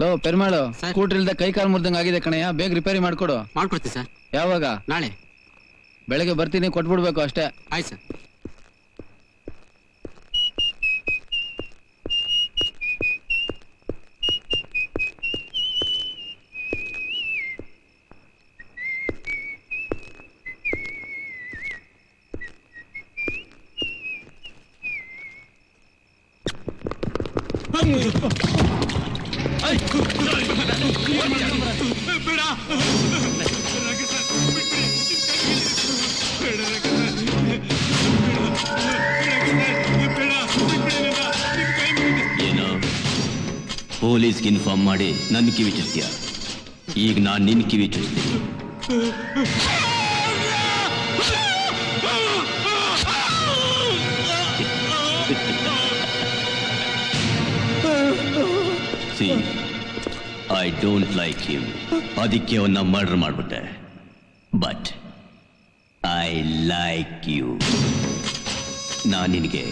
Low Permal. Scooter ಇಲ್ದ ಕೈ ಕಾಲು ಮುರ್ದಂಗ್ ಆಗಿದೆ ಕಣಯ್ಯ. ಬೇಗ ರಿಪೇರಿ ಮಾಡ್ಕೊಡು. ಮಾಡ್ಕೊಡ್ತೀವಿ ಸರ್. ಯಾವಾಗ? ನಾಳೆ. ಬೆಳಗ್ಗೆ ಬರ್ತೀನಿ ಕೊಟ್ಬಿಡ್ಬೇಕು ಅಷ್ಟೇ. ಆಯ್ತು ಸರ್ ಏನೋ ಪೊಲೀಸ್ಗೆ ಇನ್ಫಾರ್ಮ್ ಮಾಡಿ ನನ್ನ ಕಿವಿ ಚುಚ್ತೀಯ? ಈಗ ನಾನು ನಿನ್ನ ಕಿವಿ ಚುಚ್ತೀನಿ. See I don't like him ಅದಕ್ಕೆ ಅವನ್ನ ಮರ್ಡರ್ ಮಾಡ್ಬಿಟ್ಟೆ. ಬಟ್ ಐ ಲೈಕ್ ಯು ನಾನು ನಿನಗೆ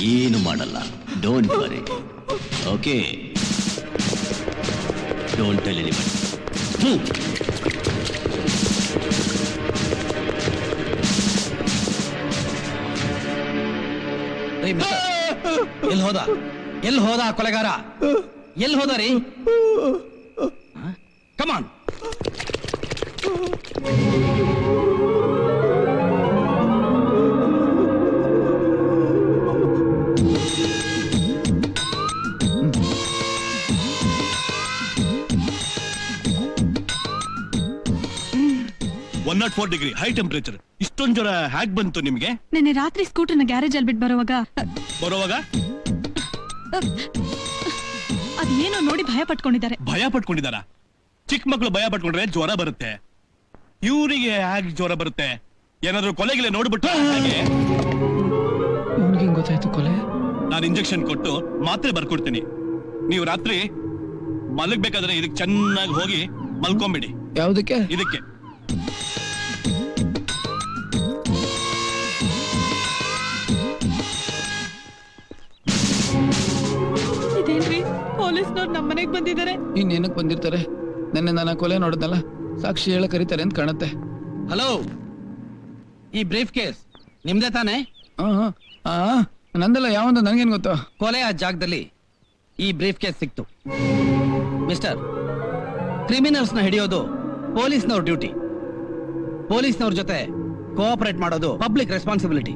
ಏನು ಮಾಡಲ್ಲ. Don't worry okay don't tell anybody ಎಲ್ಲಿ ಹೋದ? ಎಲ್ಲಿ ಹೋದ ಕೊಲೆಗಾರ? ಎಲ್ಲಿ ಹೋದ ರೀ? Come on one not four degree high temperature ಇಷ್ಟೊಂದ್ ಜ್ವರ ಹ್ಯಾಕ್ ಬಂತು ನಿಮಗೆ? ನೆನ್ನೆ ರಾತ್ರಿ ಸ್ಕೂಟರ್ನ ಗ್ಯಾರೇಜ್ ಅಲ್ಲಿ ಬಿಟ್ಟು ಬರುವಾಗ. ಬರೋವಾಗ? ಅದೇನೋ ನೋಡಿ ಭಯ ಪಟ್ಕೊಂಡಿದ್ದಾರೆ. ಭಯ ಪಟ್ಕೊಂಡಿದಾರ ಚಿಕ್ಕ ಮಕ್ಕಳು ಭಯ ಪಟ್ಕೊಂಡ್ರೆ ಜ್ವರ ಬರುತ್ತೆ. ಇವರಿಗೆ ಹೇಗೆ ಜ್ವರ ಬರುತ್ತೆ? ಏನಾದ್ರು ಕೊಲೆಗಿಲೆ ನೋಡ್ಬಿಟ್ಟು ಗೊತ್ತಾಯ್ತು ಕೊಲೆ? ನಾನು ಇಂಜೆಕ್ಷನ್ ಕೊಟ್ಟು ಮಾತ್ರೆ ಬರ್ಕೊಡ್ತೀನಿ. ನೀವು ರಾತ್ರಿ ಮಲಗ್ಬೇಕಾದ್ರೆ ಇದಕ್ಕೆ ಚೆನ್ನಾಗಿ ಹೋಗಿ ಮಲ್ಕೊಂಬಿಡಿ. ಯಾವ್ದಕ್ಕೆ? ಇದಕ್ಕೆ. ಇದೇನ್ರಿ? ಪೊಲೀಸ್ನವ್ರು ನಮ್ಮ ಮನೆಗ್ ಬಂದಿದ್ದಾರೆ. ಇನ್ನೇನಕ್ ಬಂದಿರ್ತಾರೆ? ನೆನ್ನೆ ನನ್ನ ಕೊಲೆ ನೋಡಿದ್ನಲ್ಲ? ಸಾಕ್ಷಿ ಹೇಳ ಕರೀತಾರೆ ಅಂತ ಕಾಣುತ್ತೆ. ಹಲೋ ಈ ಬ್ರೀಫ್ ಕೇಸ್ ನಿಮ್ದೇ ತಾನೇ? ಆ, ಆ, ಆ, ನಂದಲ್ಲ ಯಾವಂದು ನಂಗೇನು ಗೊತ್ತು? ಕೊಲೆ ಆ ಜಾಗದಲ್ಲಿ ಈ ಬ್ರೀಫ್ ಕೇಸ್ ಸಿಕ್ತು. ಮಿಸ್ಟರ್ ಕ್ರಿಮಿನಲ್ಸ್ನ ಹಿಡಿಯೋದು ಪೊಲೀಸ್ನವ್ರ ಡ್ಯೂಟಿ ಪೊಲೀಸ್ನವ್ರ ಜೊತೆ ಕೋಆಪರೇಟ್ ಮಾಡೋದು ಪಬ್ಲಿಕ್ ರೆಸ್ಪಾನ್ಸಿಬಿಲಿಟಿ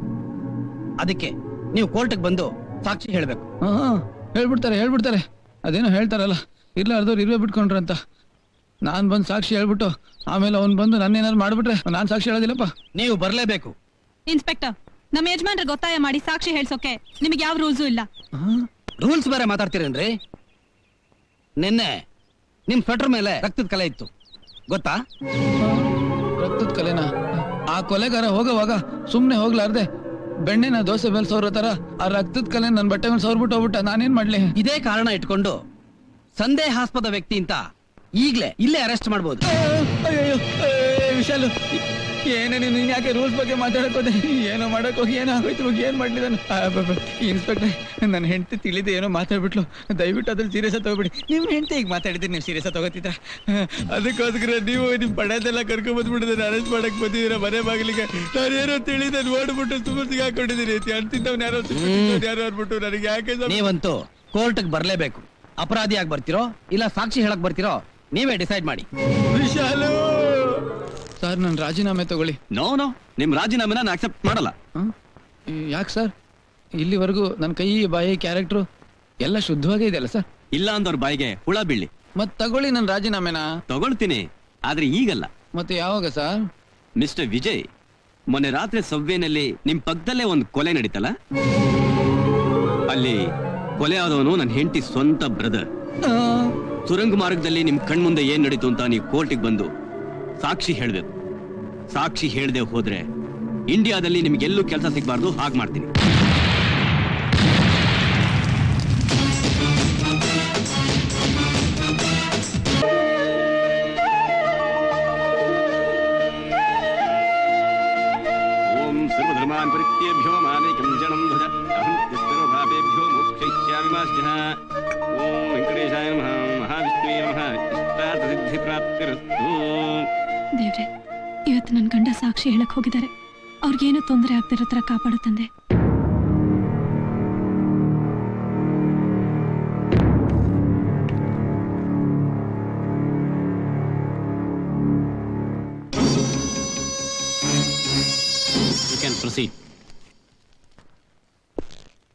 ಅದಕ್ಕೆ ನೀವು ಕೋರ್ಟ್ಗೆ ಬಂದು ಸಾಕ್ಷಿ ಹೇಳಬೇಕು. ಆ ಹೇಳ್ಬಿಡ್ತಾರೆ ಹೇಳ್ಬಿಡ್ತಾರೆ. ಅದೇನೋ ಹೇಳ್ತಾರಲ್ಲ. ಇರ್ಲಾರ್ದವ್ರು ಇರುವೆ ಬಿಟ್ಕೊಂಡ್ರು ಅಂತ ನಾನ್ ಬಂದ್ ಸಾಕ್ಷಿ ಹೇಳ್ಬಿಟ್ಟು ಆಮೇಲೆ ಅವ್ನ್ ಬಂದು ನನ್ನ ಏನಾದ್ರು ಮಾಡ್ಬಿಟ್ರೆ ನಾನ್ ಸಾಕ್ಷಿ ಹೇಳೋದಿಲ್ಲಪ್ಪ. ನೀವು ಬರಲೇಬೇಕು. ಇನ್ಸ್ಪೆಕ್ಟರ್ ನಮ್ಮ ಯಜಮಾನ್ರಿಗೆ ಒತ್ತಾಯ ಮಾಡಿ ಸಾಕ್ಷಿ ಹೇಳ್ಸೋಕೆ ನಿಮಗೆ ಯಾವ ರೂಲ್ಸು ಇಲ್ಲ. ರೂಲ್ಸ್ ಬೇರೆ ಮಾತಾಡ್ತೀರೇನ್ರಿ? ನಿನ್ನೆ ನಿಮ್ ಸ್ವೆಟರ್ ಮೇಲೆ ರಕ್ತದ ಕಲೆ ಇತ್ತು. ಗೊತ್ತಾ? ರಕ್ತದ ಕಲೆನ? ಆ ಕೊಲೆಗಾರ ಹೋಗೋವಾಗ ಸುಮ್ನೆ ಹೋಗ್ಲಾರ್ದೆ ಬೆಣ್ಣೆನ ದೋಸೆ ಮೇಲೆ ಸೋರೋ ತರ ಆ ರಕ್ತದ ಕಲೆ ನನ್ನ ಬಟ್ಟೆ ಮೇಲೆ ಸೋರ್ಬಿಟ್ಟು ಹೋಗ್ಬಿಟ್ಟ ನಾನೇನ್ ಮಾಡ್ಲಿ? ಇದೇ ಕಾರಣ ಇಟ್ಕೊಂಡು ಸಂದೇಹಾಸ್ಪದ ವ್ಯಕ್ತಿ ಅಂತ ಈಗ್ಲೇ ಇಲ್ಲೇ ಅರೆಸ್ಟ್ ಮಾಡಬಹುದು ಅಯ್ಯೋ ವಿಶಾಲು ಏನೇ ನೀನು ನೀನು ಯಾಕೆ ರೂಲ್ಸ್ ಬಗ್ಗೆ ಮಾತಾಡಕ್ಕೆ ಹೋದೆ? ಏನೋ ಮಾಡಕ್ ಹೋಗಿ ಏನೋ ಆಗೋಯ್ತು ಹೋಗಿ ಏನ್ ಮಾಡಲಿ ನಾನು ಇನ್ಸ್ಪೆಕ್ಟರ್ ನನ್ನ ಹೆಂಡತಿ ತಿಳಿದೆ ಏನೋ ಮಾತಾಡ್ಬಿಟ್ಲು. ದಯವಿಟ್ಟು ಅದ್ರಲ್ಲಿ ಸೀರಿಯಸ್ ತಗೋಬಿಡಿ. ನಿಮ್ಮ ಹೆಂಡತಿ ಈಗ ಮಾತಾಡಿದ್ರೆ ನೀವು ಸೀರಿಯಸ್ ತಗೋತಿದ್ರ ಅದಕ್ಕೋಸ್ಕರ ನೀವು ನಿಮ್ ಪಡೆದೆಲ್ಲ ಕರ್ಕೊಂಡ್ ಬಂದ್ಬಿಟ್ಟಿದ್ರೆ ಅರೆಸ್ಟ್ ಮಾಡಕ್ ಬಂದಿದ್ದೀರಾ ಮನೆ ಬಾಗಿಲಿಗೆ. ನಾನು ಏನೋ ತಿಳಿದ ಓಡ್ಬಿಟ್ಟು ತುಂಬ ಸಿಗಾಕೊಂಡಿದ್ದೀನಿ ಅಂತಿದ್ದವ್ನು ಯಾರೋ ಯಾರು ಯಾರೋ ಅಂದ್ಬಿಟ್ಟು ನನಗೆ ಯಾಕೆ ನೀವಂತೂ ಕೋರ್ಟ್ಗೆ ಬರ್ಲೇಬೇಕು. ಅಪರಾಧಿಯಾಗಿ ಬರ್ತಿರೋ ಇಲ್ಲ ಸಾಕ್ಷಿ ಹೇಳಕ್ ಬರ್ತಿರೋ ನೀವೇ ಡಿಸೈಡ್ ಮಾಡಿ. ವಿಶಾಲು! ಸರ್ ನನ್ನ ರಾಜೀನಾಮೆ ತಗೊಳ್ಳಿ. ನೋ ನೋ ನಿಮ್ ರಾಜೀನಾಮೆನ ನಾನು ಆಕ್ಸೆಪ್ಟ್ ಮಾಡಲ್ಲ. ಯಾಕೆ ಸರ್ ಇಲ್ಲಿವರೆಗೂ ನನ್ನ ಕೈ ಬಾಯಿ ಕ್ಯಾರೆಕ್ಟ್ರು ಎಲ್ಲ ಶುದ್ಧವಾಗೇ ಇದೆಯಲ್ಲ ಸರ್ ಇಲ್ಲ ಅಂದವ್ರ ಬಾಯಿಗೆ ಹುಳ ಬೀಳಿ ಮತ್ ತಗೊಳ್ಳಿ ನನ್ನ ರಾಜೀನಾಮೆನ. ತಗೊಳ್ತೀನಿ. ಆದ್ರೆ ಈಗಲ್ಲ. ಮತ್ತೆ ಯಾವಾಗ ಸರ್ ಮಿಸ್ಟರ್ ವಿಜಯ್ ಮೊನ್ನೆ ರಾತ್ರಿ ಸವ್ವೇನಲ್ಲಿ ನಿಮ್ ಪಕ್ಕದಲ್ಲೇ ಒಂದು ಕೊಲೆ ನಡೀತಲ್ಲ? ಅಲ್ಲಿ ಕೊಲೆ ಆದವನು ನನ್ನ ಹೆಂಡತಿ ಸ್ವಂತ ಬ್ರದರ್ ಸುರಂಗ ಮಾರ್ಗದಲ್ಲಿ ನಿಮ್ ಕಣ್ಮುಂದೆ ಏನ್ ನಡೀತು ಅಂತ ನೀವು ಕೋರ್ಟಿಗೆ ಬಂದು ಸಾಕ್ಷಿ ಹೇಳ್ಬೇಕು. ಸಾಕ್ಷಿ ಹೇಳದೆ ಹೋದ್ರೆ ಇಂಡಿಯಾದಲ್ಲಿ ನಿಮ್ಗೆಲ್ಲೂ ಕೆಲಸ ಸಿಗಬಾರ್ದು, ಹಾಗೆ ಮಾಡ್ತೀನಿ. ಓಂ ಮಾನೇಕಂ ಜನಂ ಓಂ ವೆಂಕಟೇಶಾಯ ನಮಃ. ಮಹಾವಿಷ್ಣು ಶ್ರೀ ನಮಃ ಇಷ್ಟಾರ್ಥ ಸಿದ್ಧಿ ಪ್ರಾಪ್ತಿರಸ್ತು. ದೇವ್ರೆ ಇವತ್ತು ನನ್ನ ಗಂಡ ಸಾಕ್ಷಿ ಹೇಳಕ್ ಹೋಗಿದ್ದಾರೆ. ಅವ್ರಿಗೇನು ತೊಂದರೆ ಆಗ್ತಿರೋ ತರ ಕಾಪಾಡು ತಂದೆ. You can proceed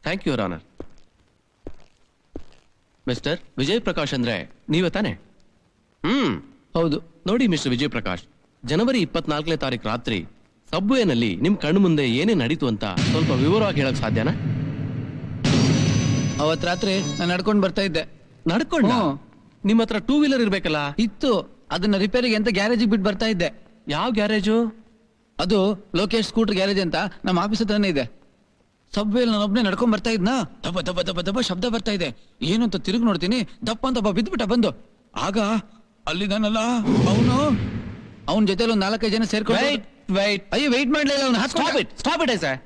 thank you honour mister Vijay Prakash ಅಂದ್ರೆ ನೀವೇ ತಾನೆ? ಹ್ಮ್. ಹೌದು. ನೋಡಿ ಮಿಸ್ಟರ್ ವಿಜಯ್ ಪ್ರಕಾಶ್ ಜನವರಿ ಇಪ್ಪತ್ನಾಲ್ಕನೇ ತಾರೀಕು ರಾತ್ರಿ ಸಬ್ವೇನಲ್ಲಿ ನಿಮ್ ಕಣ್ಣು ಮುಂದೆ ಏನೇ ನಡೀತು ಅಂತ ಸ್ವಲ್ಪ ವಿವರವಾಗಿ ಹೇಳಕ್ ಸಾಧ್ಯನಾ? ಅವತ್ ರಾತ್ರಿ ನಾನು ನಡ್ಕೊಂಡು ಬರ್ತಾ ಇದ್ದೆ. ನಡ್ಕೊಂಡು ಹ್ಮ್. ನಿಮ್ ಹತ್ರ ಟೂ ವೀಲರ್ ಇರ್ಬೇಕಲ್ಲ? ಇತ್ತು. ಅದನ್ನ ರಿಪೇರಿಗೆ ಅಂತ ಗ್ಯಾರೇಜಿಗೆ ಬಿಟ್ಟು ಬರ್ತಾ ಇದ್ದೆ. ಯಾವ ಗ್ಯಾರೇಜು ಅದು ಲೋಕೇಶ್ ಸ್ಕೂಟರ್ ಗ್ಯಾರೇಜ್ ಅಂತ ನಮ್ಮ ಆಫೀಸ್ ಹತ್ರನೇ ಇದೆ. ಸಬ್ವೇಲ್ ನಾನು ಒಬ್ಬನೇ ನಡ್ಕೊಂಡ್ ಬರ್ತಾ ಇದ್ನಾ? ದಬ್ಬ ದಬ್ಬ ದಬ್ಬ ದಬ್ಬ ಶಬ್ದ ಬರ್ತಾ ಇದೆ. ಏನು ಅಂತ ತಿರುಗಿ ನೋಡ್ತೀನಿ. ದಪ್ಪ ಅಂತ ಒಬ್ಬ ಬಿದ್ಬಿಟ್ಟ ಬಂದು. ಆಗ ಅಲ್ಲಿದಾನಲ್ಲ ಅವನು ಅವನ ಜೊತೆಲಿ ಒಂದ್ ನಾಲ್ಕೈದು ಜನ ಸೇರ್ಕೊಂಡು. ಅಯ್ಯೋ ವೆಯ್ಟ್ ಮಾಡ್ಲಿಲ್ಲ ಅವನು stop it stop it sir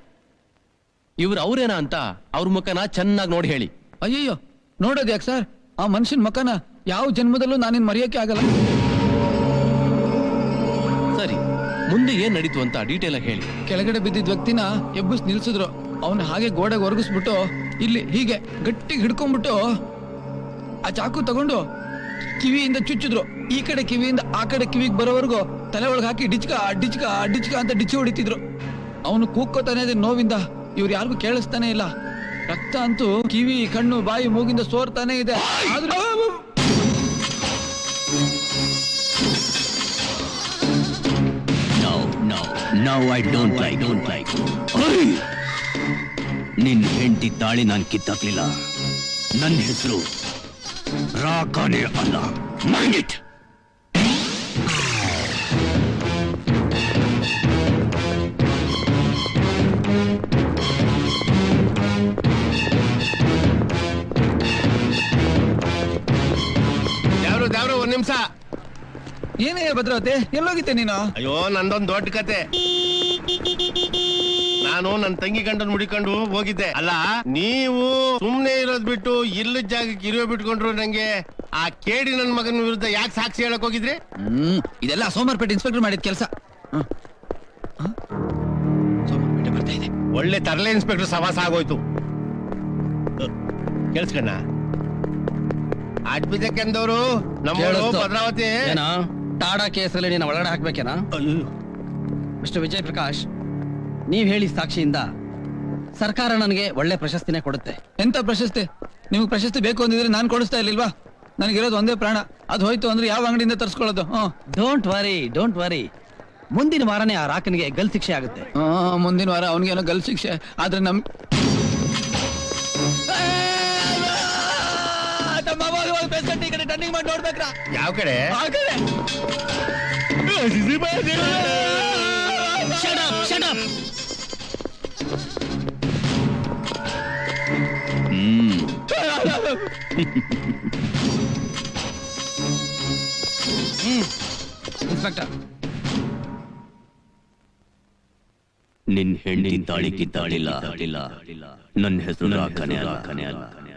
ಇವ್ರು ಅವ್ರೇನಾ ಅಂತ ಅವ್ರ ಮುಖನ ಚೆನ್ನಾಗಿ ನೋಡಿ ಹೇಳಿ. ಅಯ್ಯಯ್ಯೋ ನೋಡೋದು ಯಾಕೆ ಸರ್ ಆ ಮನುಷ್ಯನ ಮುಖನ ಯಾವ ಜನ್ಮದಲ್ಲೂ ನಾನಿನ್ ಮರೆಯೋಕೆ ಆಗಲ್ಲ. ಮುಂದೆ ಏನ್ ನಡೀತು ಅಂತ ಡೀಟೇಲ್ ಆಗಿ ಹೇಳಿ. ಕೆಳಗಡೆ ಬಿದ್ದಿದ್ ವ್ಯಕ್ತಿನ ಎಬ್ಬಿಸ್ ನಿಲ್ಸಿದ್ರು. ಅವನ ಹಾಗೆ ಗೋಡೆಗೆ ಒರಗಿಸ್ಬಿಟ್ಟು ಇಲ್ಲಿ ಹೀಗೆ ಗಟ್ಟಿಗೆ ಹಿಡ್ಕೊಂಡ್ಬಿಟ್ಟು ಆ ಚಾಕು ತಗೊಂಡು ಕಿವಿಯಿಂದ ಚುಚ್ಚಿದ್ರು. ಈ ಕಡೆ ಕಿವಿಯಿಂದ ಆ ಕಡೆ ಕಿವಿಗೆ ಬರೋವರೆಗೂ ತಲೆ ಒಳಗೆ ಹಾಕಿ ಡಿಚ್ಕ ಡಿಚ್ಕ ಡಿಚ್ಕ ಅಂತ ಡಿಚ್ಚಿ ಹೊಡಿತಿದ್ರು. ಅವನು ಕೂಗ್ಕೋತಾನೆ ಇದೆ ನೋವಿಂದ. ಇವ್ರು ಯಾರಿಗೂ ಕೇಳಿಸ್ತಾನೆ ಇಲ್ಲ. ರಕ್ತ ಅಂತೂ ಕಿವಿ, ಕಣ್ಣು, ಬಾಯಿ, ಮೂಗಿಂದ ಸೋರ್ತಾನೆ ಇದೆ. ಆದ್ರೂ no I don't like don't like ನಿನ್ ಹೆಂಡತಿ ತಾಳಿ ನಾನು ಕಿತ್ತಾಕ್ಲಿಲ್ಲ. ನನ್ನ ಹೆಸರು ರಾಕಾನೆ ಅಲ್ಲ. ಮೈಂಡ್ ಯಾರು ಯಾರು ಒಂದು ನಿಮಿಷ. ಏನೇ ಭದ್ರಾವತಿ? ಎಲ್ಲೋಗಿದ್ದೆ ನೀನು? ಅಯ್ಯೋ ನಂದೊಂದು ದೊಡ್ಡ ಕತೆ. ನಾನು ನನ್ನ ತಂಗಿ ಗಂಡನ್ ಮುಡಿಕೊಂಡು ಹೋಗಿದ್ದೆ. ಅಲ್ಲ ನೀವು ಸುಮ್ನೆ ಇರೋದ್ ಬಿಟ್ಟು ಇಲ್ಲ ಜಾಗಕ್ಕೆ ಇರುವೆ ಬಿಟ್ಕೊಂಡ್ರು ನಂಗೆ ಆ ಕೇಡಿ ನನ್ ಮಗನ ವಿರುದ್ಧ ಯಾಕೆ ಸಾಕ್ಷಿ ಹೇಳಕ್ ಹೋಗಿದ್ರಿ? ಹ್ಮ್ ಇದೆಲ್ಲ ಸೋಮವಾರಪೇಟೆ ಇನ್ಸ್ಪೆಕ್ಟರ್ ಮಾಡಿದ ಕೆಲಸ. ಸೋಮವಾರಪೇಟೆ ಬರ್ತಾ ಇದೆ. ಒಳ್ಳೆ ತರಲೆ ಇನ್ಸ್ಪೆಕ್ಟರ್ ಸವಾಸ ಆಗೋಯ್ತು. ಕೇಳಿಸ್ಕಣ್ಣ? ಅಡ್ಬಿದ್ದಕ್ಕೆಂದವರು ನಮ್ಮ. ಭದ್ರಾವತಿ? ಏನಾ? ಟಾಡಾ ಕೇಸಲ್ಲಿ ನೀನು ಒಳಗಡೆ ಹಾಕ್ಬೇಕೇನಾ? ಮಿಸ್ಟರ್ ವಿಜಯ್ ಪ್ರಕಾಶ್ ನೀವು ಹೇಳಿ ಸಾಕ್ಷಿಯಿಂದ ಸರ್ಕಾರ ನನಗೆ ಒಳ್ಳೆ ಪ್ರಶಸ್ತಿನೇ ಕೊಡುತ್ತೆ. ಎಂತ ಪ್ರಶಸ್ತಿ? ನಿಮ್ಗೆ ಪ್ರಶಸ್ತಿ ಬೇಕು ಅಂದಿದ್ರೆ ನಾನು ಕೊಡಿಸ್ತಾ ಇರ್ಲಿಲ್ವಾ? ನನಗಿರೋದು ಒಂದೇ ಪ್ರಾಣ. ಅದು ಹೋಯ್ತು ಅಂದ್ರೆ ಯಾವ ಅಂಗಡಿಯಿಂದ ತರಿಸ್ಕೊಳ್ಳೋದು? ಹ್ಞೂ. ಡೋಂಟ್ ವರಿ ಡೋಂಟ್ ವರಿ ಮುಂದಿನ ವಾರನೇ ಆ ರಾಕನಿಗೆ ಗಲ್ ಶಿಕ್ಷೆ ಆಗುತ್ತೆ. ಮುಂದಿನ ವಾರ ಅವನಿಗೇನೋ ಗಲ್ ಶಿಕ್ಷೆ. ಆದ್ರೆ ನಮ್ ಟರ್ನಿಂಗ್ ಮಾಡಿ ನೋಡ್ಬೇಕ್ರಾ? ಯಾವ ಕಡೆ? ಆ ಕಡೆ. ಹ್ಮ್. ಇನ್ಸ್ಪೆಕ್ಟರ್ ನಿನ್ ಹೆಣ್ಣಿನ ತಾಳಿ ಕಿತ್ತಾಳಿಲ್ಲ ನನ್ನ ಹೆಸರು ಕನೆಯಲ್ಲ ಕನೆಯಲ್ಲ ಅಲ್ಲ.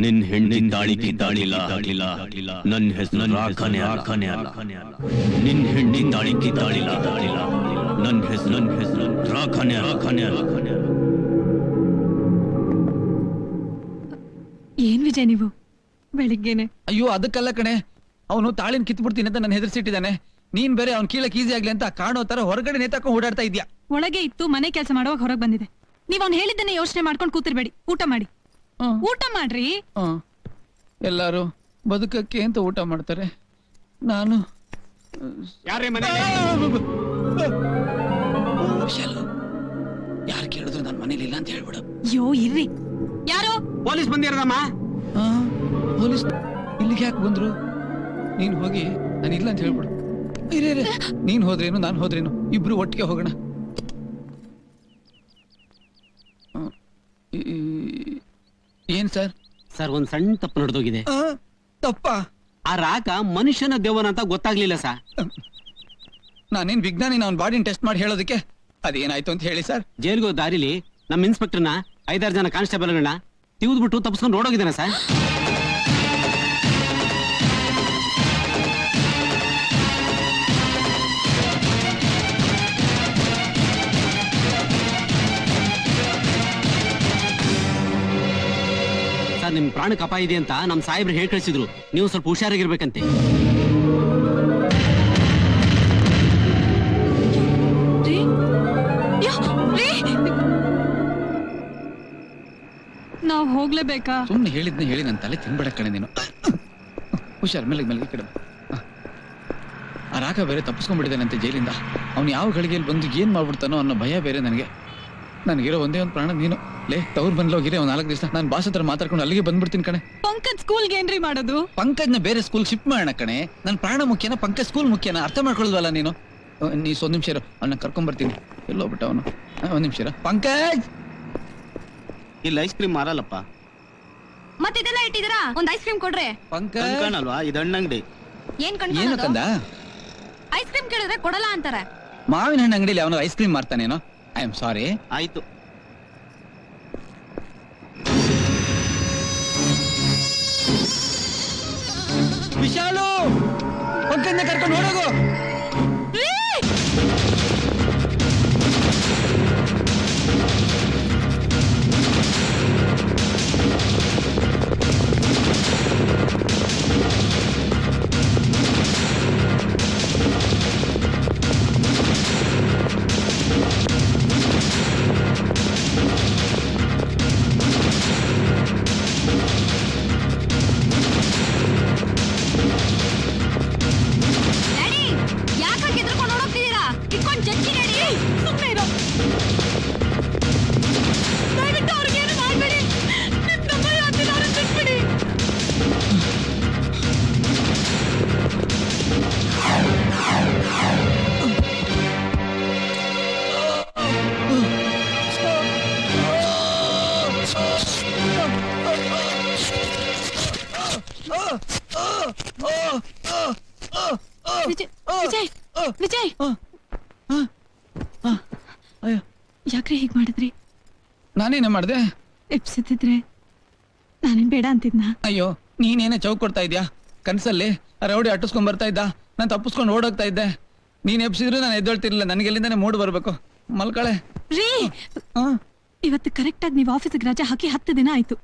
ನಿನ್ ಹೆಂಡತಿ ದಾಳಿಲ್ಲ. ದಾಳಿಲ್ಲ. ನನ್ನ ಹೆಸರು ರಾಖನೆ ರಾಖನೆ ಅಲ್ಲ. ನಿನ್ ಹೆಂಡತಿ ದಾಳಿಲ್ಲ. ದಾಳಿಲ್ಲ. ನನ್ನ ಹೆಸರು ನನ್ನ ಹೆಸರು ರಾಖನೆ ರಾಖನೆ ಅಲ್ಲ. ಏನ್ ವಿಜಯ್ ನೀವು? ಬೆಳಿಗ್ಗೆನೆ. ಅಯ್ಯೋ ಅದಕ್ಕಲ್ಲ ಕಣೆ. ಅವನು ತಾಳಿನ ಕಿತ್ಬಿಡ್ತೀನಿ ಅಂತ ನನ್ನ ಹೆದರ್ಸಿಟ್ಟಿದ್ದಾನೆ. ನೀನ್ ಬೇರೆ ಅವ್ನ ಕೀಳಕ್ ಈಸಿ ಆಗ್ಲಿ ಅಂತ ಕಾಣೋ ತರ ಹೊರಗಡೆ ನೇತಾಕೊಂಡು ಓಡಾಡ್ತಾ ಇದ್ಯಾ ಒಳಗೆ ಇತ್ತು ಮನೆ ಕೆಲಸ ಮಾಡುವಾಗ ಹೊರಗೆ ಬಂದಿದೆ. ನೀವ್ ಅವ್ನು ಹೇಳಿದ್ದನ್ನೇ ಯೋಚನೆ ಮಾಡ್ಕೊಂಡು ಕೂತಿರ್ಬೇಡಿ. ಊಟ ಮಾಡಿ. ಊಟ ಮಾಡ್ರಿ. ಎಲ್ಲಾರು ಬದುಕಕ್ಕೆ ಅಂತ ಊಟ ಮಾಡ್ತಾರೆ. ನಾನು ಯಾರು ಕೇಳಿದ್ರು ನನ್ನ ಮನೇಲಿ ಇಲ್ಲ ಅಂತ ಹೇಳ್ಬಿಡು. ಅಯ್ಯೋ ಇರ್ರಿ. ಯಾರು? ಪೊಲೀಸ್ ಬಂದಿರದಮ್ಮ ಆ, ಪೊಲೀಸ್ ಇಲ್ಲಿಗೆ ಯಾಕೆ ಬಂದ್ರು? ನೀನ್ ಹೋಗಿ ನಾನು ಇಲ್ಲ ಅಂತ ಹೇಳ್ಬಿಡು. ಇರೇ ಇರೇ. ನೀನ್ ಹೋದ್ರೇನು ನಾನು ಹೋದ್ರೇನು? ಇಬ್ರು ಒಟ್ಟಿಗೆ ಹೋಗೋಣ ಆ, ಈ- ಏನ್ ಸರ್? ಸರ್ ಒಂದ್ ಸಣ್ಣ ತಪ್ಪು ನಡೆದೋಗಿದೆ. ಆ, ತಪ್ಪ? ಆ ರಾಕ ಮನುಷ್ಯನ ದೆವ್ವನ ಅಂತ ಗೊತ್ತಾಗ್ಲಿಲ್ಲ ಸರ್. ನಾನೇನ್ ವಿಜ್ಞಾನಿ ಅವ್ನ ಬಾಡಿನ ಟೆಸ್ಟ್ ಮಾಡಿ ಹೇಳೋದಕ್ಕೆ ಅದೇನಾಯ್ತು ಅಂತ ಹೇಳಿ ಸರ್. ಜೈಲ್ಗೆ ಹೋದ ದಾರಿಲಿ ನಮ್ಮ ಇನ್ಸ್ಪೆಕ್ಟರ್ನ ಐದಾರು ಜನ ಕಾನ್ಸ್ಟೇಬಲ್ಗಳನ್ನ ತಿವಿದ್ಬಿಟ್ಟು ತಪ್ಪಿಸ್ಕೊಂಡು ಓಡೋಗಿದ್ದಾನೆ ಸರ್. ಪ್ರಾಣಕ್ಕೆ ಅಪಾಯ ಇದೆ ಅಂತ ನಮ್ ಸಾಹೇಬ್ರು ಹೇಳಿ ಕಳಿಸಿದ್ರು. ನೀವು ಸ್ವಲ್ಪ ಹುಷಾರಾಗಿರ್ಬೇಕಂತೆ. ನಾವ್ ಹೋಗ್ಲೇಬೇಕಾ? ಸುಮ್ಮನೆ ಹೇಳಿದ್ನ ಹೇಳಿ ನನ್ನ ತಲೆ ತಿನ್ಬೇಡ ಕಣೆ ನೀನು. ಹುಷಾರ್ ಮೇಲೆ ಮೇಲೆ ಕಡೆ ಆ ರಾಘ ಬೇರೆ ತಪ್ಪಿಸ್ಕೊಂಡ್ಬಿಟ್ಟಿದ್ದಾನಂತೆ ಜೈಲಿಂದ. ಅವ್ನು ಯಾವ ಗಳಿಗೆಯಲ್ಲಿ ಬಂದು ಏನ್ ಮಾಡ್ಬಿಡ್ತಾನೋ ಅನ್ನೋ ಭಯ ಬೇರೆ ನನಗೆ. ನನಗಿರೋ ಒಂದೇ ಒಂದು ಪ್ರಾಣ ನೀನು. ಲೇ ತವ್ರು ಬಂದ್ಲೋಗಿರಿ ಅವ್ನು ನಾಲ್ಕು ದಿವಸ ನಾನು ಬಾಸ್ ಹತ್ರ ಮಾತಾಡ್ಕೊಂಡು ಅಲ್ಲಿಗೆ ಬಂದ್ಬಿಡ್ತೀನಿ ಕಣೆ. ಪಂಕಜ್ ಸ್ಕೂಲ್ಗೆ ಏನ್ರಿ ಮಾಡೋದು? ಪಂಕಜ್ನ ಬೇರೆ ಸ್ಕೂಲ್ ಶಿಫ್ಟ್ ಮಾಡೋಣ ಕಣೆ. ನನ್ ಪ್ರಾಣ ಮುಖ್ಯನ ಪಂಕಜ್ ಸ್ಕೂಲ್ ಮುಖ್ಯನ ಅರ್ಥ ಮಾಡ್ಕೊಳ್ಳೋದಲ್ಲ ನೀನು. ನೀ ಒಂದ್ ನಿಮಿಷ ಇರೋ ಅವ್ನ ಕರ್ಕೊಂಡ್ಬರ್ತೀನಿ ಎಲ್ಲೋಗ್ಬಿಟ್ಟ ಅವನು? ಒಂದ್ ನಿಮಿಷ ಇರೋ. ಪಂಕಜ್! ಇಲ್ಲಿ ಐಸ್ ಕ್ರೀಮ್ ಮಾರಲ್ಲಪ್ಪ. ಮತ್ತೆ ಇದೆಲ್ಲ ಇಟ್ಟಿದ್ದೀರಾ? ಒಂದ್ ಐಸ್ ಕ್ರೀಮ್ ಕೊಡ್ರೆ. ಪಂಕಜ್! ಅಲ್ವಾ ಇದು ಹಣ್ಣಂಗಡಿ. ಏನ್ ಏನು ಕಂದ? ಐಸ್ ಕ್ರೀಮ್ ಕೇಳಿದ್ರೆ ಕೊಡಲ್ಲ ಅಂತಾರೆ. ಮಾವಿನ ಹಣ್ಣು ಅಂಗಡಿಲಿ ಅವನು ಐಸ್ ಕ್ರೀಮ್ ಮಾರ್ತಾನೇನೋ ಐ ಆಮ್ ಸಾರಿ. ಆಯ್ತು. ವಿಶಾಲು! ಪಂಕಜ್ನ ಕರ್ಕೊಂಡು ಹೋಗೋಗು ನಾನೇನೇ ಮಾಡಿದೆ? ಎಪ್ಸತ್ತಿದ್ರೆ ನಾನೇನ್ ಬೇಡ ಅಂತಿದ್ನ? ಅಯ್ಯೋ ನೀನೇನೆ ಚೌಕ್ ಕೊಡ್ತಾ ಇದ್ಯಾ? ಕನ್ಸಲ್ಲಿ ರೌಡಿ ಅಟ್ಟಿಸ್ಕೊಂಡ್ ಬರ್ತಾ ಇದ್ದ? ನಾನು ತಪ್ಪಿಸ್ಕೊಂಡು ಓಡೋಗ್ತಾ ಇದ್ದೆ. ನೀನ್ ಎಪ್ಸಿದ್ರು ನಾನು ಎದ್ದೊಳ್ತಿರ್ಲಿಲ್ಲ. ನನಗೆ ಎಲ್ಲಿಂದಾನೆ ಮೂಡ್ ಬರ್ಬೇಕು? ಮಲ್ಕಳೆ. ರೀ! ಹಾ ಇವತ್ತು ಕರೆಕ್ಟ್ ಆಗಿ ನೀವು ಆಫೀಸಿಗೆ ರಜೆ ಹಾಕಿ ಹತ್ತು ದಿನ ಆಯ್ತು.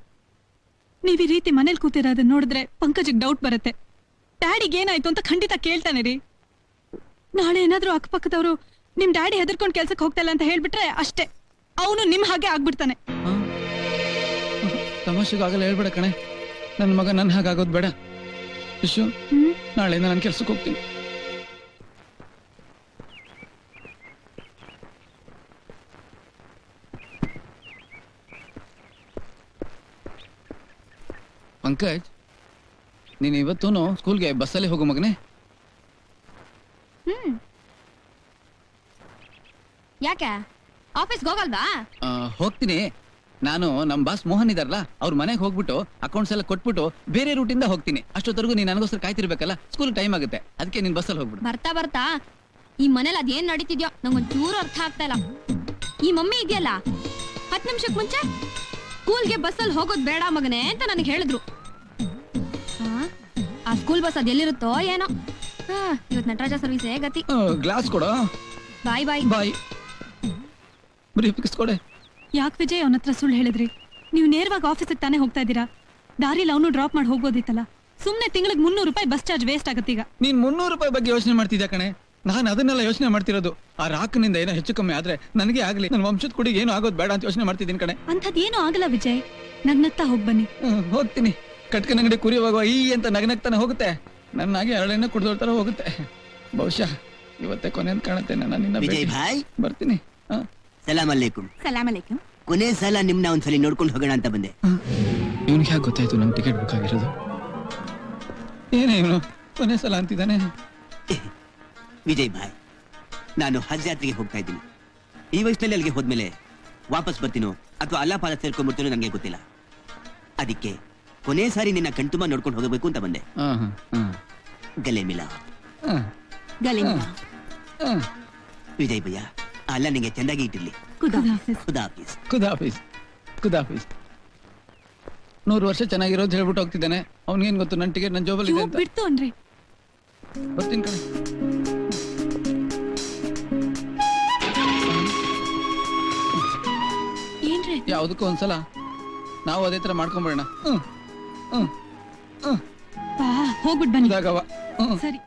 ನೀವ್ ಈ ರೀತಿ ಮನೇಲಿ ಕೂತಿರೋದನ್ನ ನೋಡಿದ್ರೆ ಪಂಕಜಿಗೆ ಡೌಟ್ ಬರುತ್ತೆ. ಡ್ಯಾಡಿಗೆ ಏನಾಯ್ತು ಅಂತ ಖಂಡಿತ ಕೇಳ್ತಾನೆ ರೀ. ನಾಳೆ ಏನಾದ್ರೂ ಅಕ್ಕಪಕ್ಕದವರು ನಿಮ್ ಡ್ಯಾಡಿ ಹೆದರ್ಕೊಂಡ್ ಕೆಲ್ಸಕ್ಕೆ ಹೋಗ್ತಾ ಇಲ್ಲ ಅಂತ ಹೇಳ್ಬಿಟ್ರೆ ಅಷ್ಟೇ. ಅವನು ನಿಮ್ ಹಾಗೆ ಆಗ್ಬಿಡ್ತಾನೆ. ತಮಾಷೆಗಾಗಲ್ಲ ಹೇಳ್ಬೇಡ ಕಣೆ. ನನ್ನ ಮಗ ನನ್ನ ಹಾಗಾಗೋದು ಬೇಡ. ವಿಶು ನಾಳೆಯಿಂದ ನಾನು ಕೆಲ್ಸಕ್ಕೆ ಹೋಗ್ತೀನಿ. ಪಂಕಜ್ ನೀನು ಇವತ್ತೂ ಸ್ಕೂಲ್ಗೆ ಬಸ್ಸಲ್ಲಿ ಹೋಗು ಮಗನೇ. ಹ್ಮ್. ಯಾಕೆ? ಆಫೀಸ್ಗೆ ಹೋಗಲ್ವಾ? ಆ, ಹೋಗ್ತೀನಿ. ನಾನು ನಮ್ ಬಾಸ್ ಮೋಹನ್ ಇದಾರಲ್ಲ ಅವ್ರ ಮನೆಗೆ ಹೋಗ್ಬಿಟ್ಟು ಅಕೌಂಟ್ಸ್ ಎಲ್ಲ ಕೊಟ್ಬಿಟ್ಟು ಬೇರೆ ರೂಟಿಂದ ಹೋಗ್ತೀನಿ. ಅಷ್ಟೊತ್ತರೆಗೂ ನೀನ್ ನನಗೋಸ್ಕರ ಕಾಯ್ತಿರ್ಬೇಕಲ್ಲ ಸ್ಕೂಲ್ ಟೈಮ್ ಆಗುತ್ತೆ. ಅದಕ್ಕೆ ನೀನು ಬಸ್ಸಲ್ಲಿ ಹೋಗ್ಬಿಡು. ಬರ್ತಾ ಬರ್ತಾ ಈ ಮನೇಲಿ ಅದೇನ್ ನಡೀತಿದ್ಯೋ ನಂಗೊಂದ್ ಚೂರು ಅರ್ಥ ಆಗ್ತಾ ಇಲ್ಲ. ಈ ಮಮ್ಮಿ ಇದೆಯಲ್ಲ ಹತ್ ನಿಮಿಷಕ್ ಮುಂಚೆ ಸ್ಕೂಲ್ಗೆ ಬಸ್ಸಲ್ಲಿ ಹೋಗೋದ್ ಬೇಡ ಮಗನೇ ಅಂತ ನನಗೆ ಹೇಳಿದ್ರು. ಆ, ಆ ಸ್ಕೂಲ್ ಬಸ್ ಅದ್ ಎಲ್ಲಿರುತ್ತೋ ಏನೋ. ಇವತ್ ನಟರಾಜ ಸರ್ವಿಸ್ ಗತಿ. ಗ್ಲಾಸ್ ಕೊಡು? ಬಾಯ್ ಬಾಯ್ ಬಾಯ್ ಬ್ರೀಫ್ ಕೊಡೆ ಯಾಕೆ ವಿಜಯ್ ಅವನ ಹತ್ರ ಸುಳ್ಳು ಹೇಳಿದ್ರಿ? ನೀವು ನೇರವಾಗಿ ಆಫೀಸಿಗೆ ತಾನೇ ಹೋಗ್ತಾ ಇದ್ದೀರಾ? ದಾರಿಲಿ ಅವನು ಡ್ರಾಪ್ ಮಾಡಿ ಹೋಗ್ಬೋದಿತ್ತಲ್ಲ? ಸುಮ್ನೆ ತಿಂಗಳಿಗೆ ಮುನ್ನೂರು ರೂಪಾಯಿ ಬಸ್ ಚಾರ್ಜ್ ವೇಸ್ಟ್ ಆಗತ್ತೀಗ ನೀನ್ ಮುನ್ನೂರು ರೂಪಾಯಿ ಬಗ್ಗೆ ಯೋಚನೆ ಮಾಡ್ತಿದ್ಯಾ ಕಣೆ? ನಾನು ಅದನ್ನೆಲ್ಲ ಯೋಚನೆ ಮಾಡ್ತಿರೋದು. ಆ ರಾಕ್ನಿಂದ ಏನೋ ಹೆಚ್ಚು ಕಮ್ಮಿ ಆದ್ರೆ ನನಗೆ ಆಗ್ಲಿ ನನ್ನ ವಂಶದ ಕುಡಿಗೆ ಏನು ಆಗೋದು ಬೇಡ ಅಂತ ಯೋಚನೆ ಮಾಡ್ತಿದ್ದೀನಿ ಕಣೆ. ಅಂಥದ್ದೇನು ಆಗಲ್ಲ ವಿಜಯ್. ನಗ್ನತ್ತ ಹೋಗಿ ಬನ್ನಿ. ಹ್ಮ್, ಹೋಗ್ತೀನಿ. ಕಟ್ಕನ ಅಂಗಡಿ ಕುರಿಯುವಾಗ ಈ ಅಂತ ನಗನಗ್ತಾನೆ ಹೋಗುತ್ತೆ. ನನ್ನಾಗೆ ಅರಳೆನ್ನ ಕುಡ್ದೋಳ್ತಾರ ಹೋಗುತ್ತೆ. ಬಹುಶಃ ಇವತ್ತೇ ಕೊನೆ ಅಂತ ಕಾಣುತ್ತೆ ನಾನು ನಿನ್ನ ವಿಜಯ್ ಭೇಟಿ- ಭಾಯ್? ಬರ್ತೀನಿ. ಹ. ಸಲಾಮ್ ಅಲೈಕುಂ ಸಲಾಮ್ ಅಲೈಕುಂ ಕೊನೆ ಸಲ ನಿಮ್ನ ಒಂದ್ಸಲಿ ನೋಡ್ಕೊಂಡು ಹೋಗೋಣ ಅಂತ ಬಂದೆ. ಇವ್ನಿಗೆ ಯಾಕೆ ಗೊತ್ತಾಯ್ತು ನಮ್ ಟಿಕೆಟ್ ಬುಕ್ ಆಗಿರೋದು? ಏನೇ ಇವನು? ಕೊನೆ ಸಲ ಅಂತಿದ್ದಾನೆ. ವಿಜಯ್ ಭಾಯ್ ನಾನು ಹಜ್ ಯಾತ್ರೆಗೆ ಹೋಗ್ತಾ ಇದ್ದೀನಿ. ಈ ವಯಸ್ಸಿನಲ್ಲಿ ಅಲ್ಲಿಗೆ ಹೋದ್ಮೇಲೆ ವಾಪಸ್ ಬರ್ತೀನೋ ಅಥವಾ ಅಲ್ಲ ಪಾದ ಸೇರ್ಕೊಂಡ್ಬಿಡ್ತೀನೋ ನನಗೆ ಗೊತ್ತಿಲ್ಲ. ಅದಕ್ಕೆ ಕೊನೆ ಸಾರಿ ನಿನ್ನ ಕಣ್ತುಂಬ ನೋಡ್ಕೊಂಡು ಹೋಗಬೇಕು ಅಂತ ಬಂದೆ. ಗಲೆ ಮಿಲಾ. ಹಾ. ಗಲೆ ವಿಜಯ್ ಭಯ್ಯ ಅಲ್ಲ ನಿಂಗೆ ಚೆಂದಾಗಿ ಇಟ್ಟಿರ್ಲಿ. ಖುದಾಫಿಸ್. ಖುದಾ ಹಾಫೀಸ್ ಖುದಾಫೀಸ್ ಖುದಾಫೀಸ್ ನೂರು ವರ್ಷ ಚೆನ್ನಾಗಿರೋದು ಹೇಳ್ಬಿಟ್ಟು ಹೋಗ್ತಿದ್ದಾನೆ. ಅವ್ನಿಗೇನ್ ಗೊತ್ತು? ನನ್ನ ಟಿಕೆಟ್ ನನ್ನ ಜೋಬಲ್ಲಿ ಇದೆ ಅಂತ. ಬಿಡ್ತು ಅನ್ರಿ ಬರ್ತೀನಿ ಕಣೆ. ಏನ್ರಿ? ಯಾವುದಕ್ಕೂ ಒಂದ್ಸಲ ನಾವು ಅದೇ ತರ ಮಾಡ್ಕೊಂಬಿಡೋಣ. ಹ್ಮ್. ಬಾ ಹೋಗ್ಬಿಟ್ ಬನ್ನಿ. ಇದಾಗವ. ಹ್ಮ್. ಸರಿ.